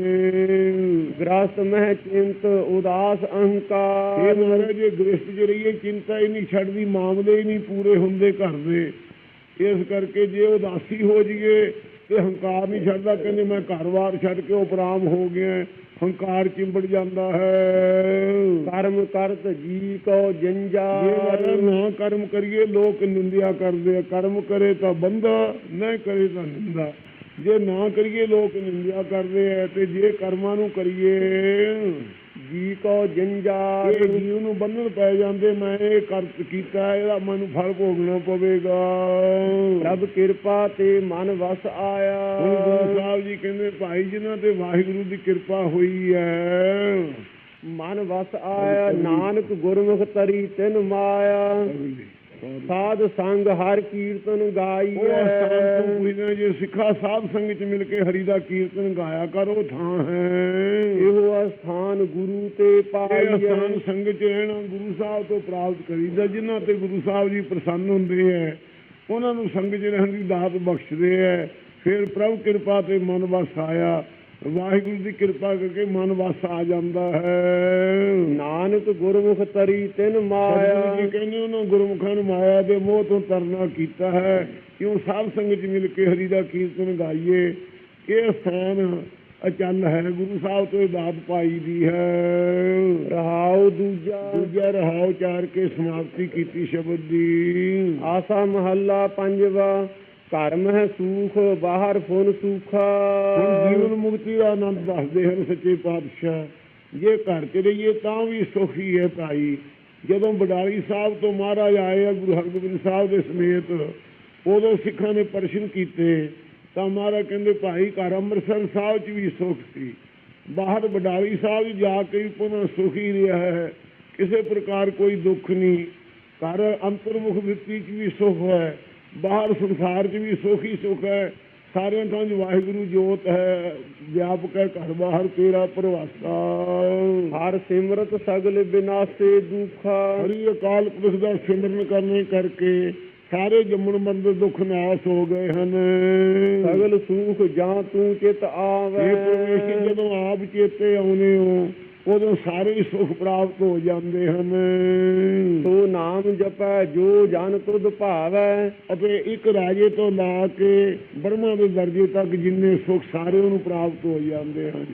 ਗ੍ਰਸਤ ਮਹਿ ਚਿੰਤ ਉਦਾਸ
ਇਹ
ਅਹੰਕਾਰ
ਮਹਾਰਾਜ ਜੇ ਗ੍ਰਸਤ ਚ ਰਹੀਏ ਚਿੰਤਾ ਹੀ ਨਹੀਂ ਛੱਡਦੀ ਮਾਮਲੇ ਹੀ ਨਹੀਂ ਪੂਰੇ ਹੁੰਦੇ ਘਰ ਦੇ। ਇਸ ਕਰਕੇ ਜੇ ਉਦਾਸੀ ਹੋ ਜਾਈਏ ਤੇ ਹੰਕਾਰ ਨਹੀਂ ਛੱਡਦਾ ਕਹਿੰਦੇ ਮੈਂ ਘਰ-ਬਾਰ ਛੱਡ ਕੇ ਉਪਰਾਮ ਹੋ ਗਿਆ। ਹੰਕਾਰ ਚਿੰਬੜ ਜਾਂਦਾ ਹੈ।
ਕਰਮ ਕਰਤ ਜੀ ਕੋ
ਜੇ
ਜੰਜਾਲ
ਮਹਾਰਾਜ ਨਾ ਕਰਮ ਕਰੀਏ ਲੋਕ ਨਿੰਦਿਆ ਕਰਦੇ ਆ। ਕਰਮ ਕਰੇ ਤਾਂ ਬੰਦਾ ਨਾ ਕਰੇ ਤਾਂ ਨਿੰਦਾ। ਜੇ ਨਾ ਕਰੀਏ ਲੋਕ ਨਿੰਦਿਆ ਕਰਦੇ ਆ। ਤੇ ਜੇ ਕਰਮਾਂ ਨੂੰ ਕਰੀਏ
ਜੀ ਕੋ
ਇਹ ਜੀਵ ਨੂੰ ਬੰਨਣ ਪੈ ਜਾਂਦੇ ਮੈਂ ਇਹ ਕਰਤ ਕੀਤਾ ਇਹਦਾ ਮੈਨੂੰ ਫਲ ਭੋਗਣਾ ਪਵੇਗਾ।
ਪ੍ਰਭ ਕਿਰਪਾ ਤੇ ਮਨ ਵਸ
ਹੁਣ ਗੁਰੂ
ਆਇਆ
ਸਾਹਿਬ ਜੀ ਕਹਿੰਦੇ ਭਾਈ ਜਿਨ੍ਹਾਂ ਤੇ ਵਾਹਿਗੁਰੂ ਦੀ ਕਿਰਪਾ ਹੋਈ ਹੈ
ਮਨ ਵਸ ਆਇਆ ਨਾਨਕ ਗੁਰਮੁਖ ਤਰੀ ਤਿਨ ਮਾਇਆ। ਸਾਧ ਸੰਗ ਹਰ ਕੀਰਤਨ
ਉਹ
ਗਾਈਐ
ਪੁੱਛਦੇ ਜੇ ਸਿੱਖਾ ਸਾਧ ਸੰਗ ਚ ਮਿਲ ਕੇ ਹਰੀ ਦਾ ਕੀਰਤਨ ਗਾਇਆ ਕਰੋ ਥਾਂ ਹੈ।
ਇਹੋ ਅਸਥਾਨ ਗੁਰੂ ਤੇ ਪਾਈਐ।
ਅਸਥਾਨ ਸੰਗ ਚ ਰਹਿਣਾ ਗੁਰੂ ਸਾਹਿਬ ਤੋਂ ਪ੍ਰਾਪਤ ਕਰੀਦਾ ਜਿਨ੍ਹਾਂ ਤੇ ਗੁਰੂ ਸਾਹਿਬ ਜੀ ਪ੍ਰਸੰਨ ਹੁੰਦੇ ਹੈ ਉਹਨਾਂ ਨੂੰ ਸੰਗ ਚ ਰਹਿਣ ਦੀ ਦਾਤ ਬਖਸ਼ਦੇ ਹੈ ਫਿਰ ਪ੍ਰਭੂ ਕਿਰਪਾ ਤੇ ਮਨ ਵਸ ਆਇਆ। ਵਾਹਿਗੁਰੂ ਦੀ ਕਿਰਪਾ ਕਰਕੇ ਮਨ ਵਸ ਆ ਜਾਂਦਾ ਹੈ।
ਨਾਨਕ ਗੁਰਮੁਖ ਤਰੀ ਤਿਨ ਮਾਇਆ
ਜੀ ਕਹਿੰਦੇ ਉਹਨਾਂ ਗੁਰਮੁਖਾਂ ਨੂੰ ਮਾਇਆ ਦੇ ਮੋਹ ਤੋਂ ਤਰਨਾ ਕੀਤਾ ਹੈ। ਕਿਉਂ ਸਾਧ ਸੰਗਤ ਚ ਮਿਲ ਕੇ ਹਰੀ ਦਾ ਕੀਰਤਨ ਗਾਈਏ? ਇਹ ਸਥਾਨ ਅਚਲ ਹੈ ਗੁਰੂ ਸਾਹਿਬ ਤੋਂ ਇਹ ਦਾਤ ਪਾਈ ਦੀ ਹੈ।
ਰਹਾਉ ਦੂਜਾ।
ਦੂਜਾ ਰਹਾਉ ਚਾਰ ਕੇ ਸਮਾਪਤੀ ਕੀਤੀ ਸ਼ਬਦ ਦੀ।
ਆਸਾ ਮਹੱਲਾ ਪੰਜਵਾ। ਘਰ ਮਹਿ ਸੂਖ, ਬਾਹਰ ਫੁਨ ਸੂਖਾ।
ਹੁਣ ਜੀਵਨ ਮੁਕਤੀ ਦਾ ਆਨੰਦ ਦੱਸਦੇ ਹਨ ਸੱਚੇ ਪਾਤਸ਼ਾਹ। ਜੇ ਘਰ ਚ ਰਹੀਏ ਤਾਂ ਵੀ ਸੁਖੀ ਹੈ ਭਾਈ। ਜਦੋਂ ਬਡਾਲੀ ਸਾਹਿਬ ਤੋਂ ਮਹਾਰਾਜ ਆਏ ਆ ਗੁਰੂ ਹਰਗੋਬਿੰਦ ਸਾਹਿਬ ਦੇ ਸਮੇਤ, ਉਦੋਂ ਸਿੱਖਾਂ ਨੇ ਪ੍ਰਸ਼ਨ ਕੀਤੇ। ਤਾਂ ਮਹਾਰਾਜ ਕਹਿੰਦੇ, ਭਾਈ, ਘਰ ਅੰਮ੍ਰਿਤਸਰ ਸਾਹਿਬ ਚ ਵੀ ਸੁਖ ਸੀ। ਬਾਹਰ ਬਡਾਲੀ ਸਾਹਿਬ ਜਾ ਕੇ ਵੀ ਪੁਨਰ ਸੁਖੀ ਰਿਹਾ ਹੈ। ਕਿਸੇ ਪ੍ਰਕਾਰ ਕੋਈ ਦੁੱਖ ਨਹੀਂ। ਘਰ ਅੰਤਰਮੁਖ ਵਿਅਕਤੀ 'ਚ ਵੀ ਸੁਖ ਹੈ। ਬਾਹਰ ਸੰਸਾਰ 'ਚ ਵੀ ਸੁਖ ਹੀ ਸੁਖ ਹੈ। ਸਾਰਿਆਂ 'ਚ ਵਾਹਿਗੁਰੂ ਜੋਤ ਹੈ। ਵਿਆਪਕ ਹੈ ਘਰ ਬਾਹਰ ਤੇਰਾ ਪ੍ਰਵਾਸਾ।
ਹਰ ਸਿਮਰਤ ਸਗਲ ਬਿਨਾਸੇ ਦੁਖਾ।
ਹਰੀ ਅਕਾਲ ਪੁਰਖ ਦਾ ਸਿਮਰਨ ਕਰਨੇ ਕਰਕੇ ਸਾਰੇ ਜੰਮਣ ਮਰਨ ਦੇ ਦੁੱਖ ਨਾਸ ਹੋ ਗਏ ਹਨ।
ਸਗਲ ਸੂਖ ਜਾਂ ਤੂੰ ਚਿਤ ਆਵੈ।
ਇਹ ਪਰਮੇਸ਼ਰ ਜਦੋਂ ਆਪ ਚੇਤੇ ਆਉਨੇ ਹੋ ਉਦੋਂ ਸਾਰੇ ਸੁਖ ਪ੍ਰਾਪਤ ਹੋ ਜਾਂਦੇ ਹਨ।
ਨਾਮ ਜਪੈ ਜੋ ਜਨ ਤੁਧ ਭਾਵੈ
ਅਤੇ ਇੱਕ ਰਾਜੇ ਤੋਂ ਲਾ ਕੇ ਬ੍ਰਹਮਾ ਦੇ ਦਰਜੇ ਤੱਕ ਜਿੰਨੇ ਸੁਖ ਸਾਰੇ ਉਹਨੂੰ ਪ੍ਰਾਪਤ ਹੋ ਜਾਂਦੇ ਹਨ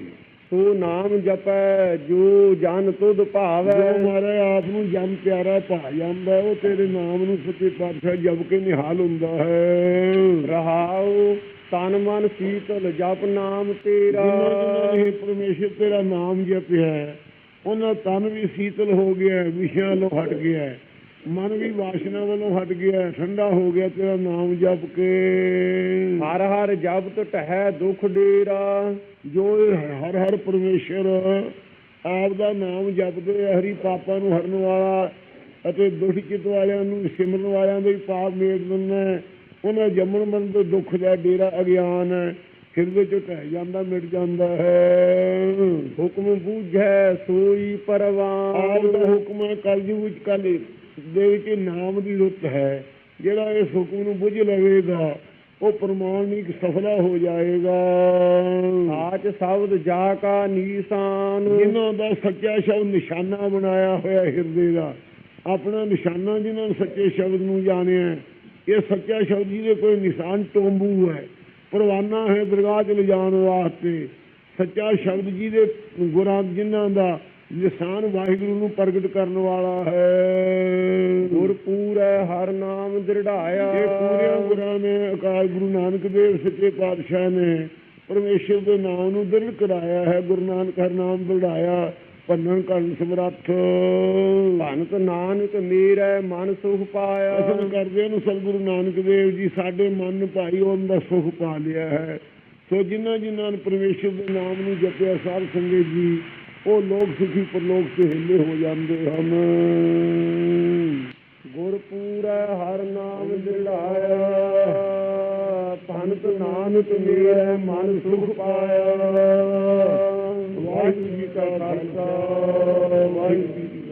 ਸੋ ਨਾਮ ਜਪੈ ਜੋ ਜਨ ਤੁਧ
ਜੋ
ਭਾਵੈ
ਮਾਰੇ ਆਪ ਨੂੰ ਜਨ ਪਿਆਰਾ ਭਾ ਜਾਂਦਾ ਉਹ ਤੇਰੇ ਨਾਮ ਨੂੰ ਸੱਚੇ ਪਾਤਸ਼ਾਹ ਜਪ ਕੇ ਨਿਹਾਲ ਹੁੰਦਾ ਹੈ।
ਰਹਾਉ ਤਨ ਮਨ ਸੀਤਲ ਜਪ ਨਾਮ ਤੇਰਾ।
ਨੇ ਪਰਮੇਸ਼ਰ ਤੇਰਾ ਨਾਮ ਜਪਿਆ ਉਹਨਾਂ ਤਨ ਵੀ ਸੀਤਲ ਹੋ ਗਿਆ ਵਿਸ਼ਿਆਂ ਵੱਲੋਂ ਹਟ ਗਿਆ। ਮਨ ਵੀ ਵਾਸ਼ਨਾ ਵੱਲੋਂ ਹਟ ਗਿਆ ਹੈ, ਠੰਡਾ ਹੋ ਗਿਆ ਤੇਰਾ ਨਾਮ ਜਪ ਕੇ।
ਹਰ ਹਰ ਜਪ ਟਹਿ ਦੁਖ ਡੇਰਾ
ਜੋ ਹਰ ਹਰ ਪਰਮੇਸ਼ਰ ਆਪ ਦਾ ਨਾਮ ਜਪਦੇ ਹੈ, ਹਰੀ ਪਾਪਾਂ ਨੂੰ ਹਰਨ ਵਾਲਾ ਅਤੇ ਦੁਖ ਚਿਤ ਵਾਲਿਆਂ ਨੂੰ ਸਿਮਰਨ ਵਾਲਿਆਂ ਦੇ ਪਾਪ ਮੇਟ ਦਿੰਦਾ ਹੈ। ਉਹਨਾਂ ਜੰਮਣ ਮਰਨ ਦੇ ਦੁੱਖ ਦਾ ਡੇਰਾ ਅਗਿਆਨ ਹੈ। ਹਿਰਦੇ ਚੋਂ ਟਹਿ ਜਾਂਦਾ ਮਿਟ ਜਾਂਦਾ ਹੈ।
ਹੁਕਮ ਬੂਝੈ ਸੋਈ
ਆਪ
ਪਰਵਾਨ
ਦਾ ਹੁਕਮ ਹੈ ਕਲਯੁਗ ਵਿੱਚ ਕਲ। ਦੇ ਵਿੱਚ ਨਾਮ ਦੀ ਰੁੱਤ ਹੈ ਜਿਹੜਾ ਇਸ ਹੁਕਮ ਨੂੰ ਬੁੱਝ ਲਵੇਗਾ ਉਹ ਪ੍ਰਮਾਣਿਕ ਸਫਲਾ ਹੋ ਜਾਏਗਾ।
ਸਾਚ ਸ਼ਬਦ ਜਾ ਕਾ ਨੀਸਾਨ।
ਜਿਨ੍ਹਾਂ ਦਾ ਸੱਚਾ ਸ਼ਬਦ ਨਿਸ਼ਾਨਾ ਬਣਾਇਆ ਹੋਇਆ ਹਿਰਦੇ ਦਾ ਆਪਣਾ ਨਿਸ਼ਾਨਾ ਜਿਨ੍ਹਾਂ ਨੇ ਸੱਚੇ ਸ਼ਬਦ ਨੂੰ ਜਾਣਿਆ ਇਹ ਸੱਚਾ ਸ਼ਬਦ ਜਿਹਦੇ ਕੋਈ ਨਿਸ਼ਾਨ ਟੋਂਬੂ ਹੈ ਪਰਵਾਨਾ ਹੈ ਦਰਗਾਹ 'ਚ ਲਿਜਾਣ ਵਾਸਤੇ। ਸੱਚਾ ਸ਼ਬਦ ਜਿਹਦੇ ਗੁਰਾਂ ਜਿਨ੍ਹਾਂ ਦਾ ਨਿਸ਼ਾਨ ਵਾਹਿਗੁਰੂ ਨੂੰ ਪ੍ਰਗਟ ਕਰਨ ਵਾਲਾ ਹੈ।
ਗੁਰ ਪੂਰੈ ਹਰ ਨਾਮ ਦ੍ਰਿੜਾਇਆ।
ਇਹ ਪੂਰਿਆਂ ਗੁਰਾਂ ਨੇ ਅਕਾਲ ਗੁਰੂ ਨਾਨਕ ਦੇਵ ਸੱਚੇ ਪਾਤਸ਼ਾਹ ਨੇ ਪਰਮੇਸ਼ਰ ਦੇ ਨਾਮ ਨੂੰ ਦ੍ਰਿੜ ਕਰਾਇਆ ਹੈ। ਗੁਰੂ ਨਾਨਕ ਹਰ ਨਾਮ ਦ੍ਰਿੜਾਇਆ ਭੰਨਣ ਕਰਨ ਸਮਰੱਥ।
ਭਗਤ ਨਾਨਕ ਮੇਰਾ ਮਨ ਸੁਖ ਪਾਇਆ।
ਅਸਲ ਕਰਦੇ ਨੂੰ ਸਤਿਗੁਰੂ ਨਾਨਕ ਦੇਵ ਜੀ ਸਾਡੇ ਮਨ ਭਾਈ ਉਹਨਾਂ ਦਾ ਸੁਖ ਪਾ ਲਿਆ ਹੈ। ਸੋ ਜਿਨ੍ਹਾਂ ਜਿਨ੍ਹਾਂ ਨੇ ਪਰਮੇਸ਼ਰ ਦੇ ਨਾਮ ਨੂੰ ਜਪਿਆ ਸਾਧ ਸੰਗਤ ਜੀ ਉਹ ਲੋਕ ਸੁਖੀ ਪਰਲੋਕ ਤੇ ਹਿੱਲੇ ਹੋ ਜਾਂਦੇ ਹਨ।
ਗੁਰ ਪੂਰੈ ਹਰ ਨਾਮ ਦਿਲਾਇਆ ਭਗਤ ਨਾਨਕ ਮੇਰਾ ਮਨ ਸੁਖ ਪਾਇਆ। ਵਾਹਿਗੁਰੂ ਜੀ ਕਾ ਖਾਲਸਾ, ਵਾਹਿਗੁਰੂ ਜੀ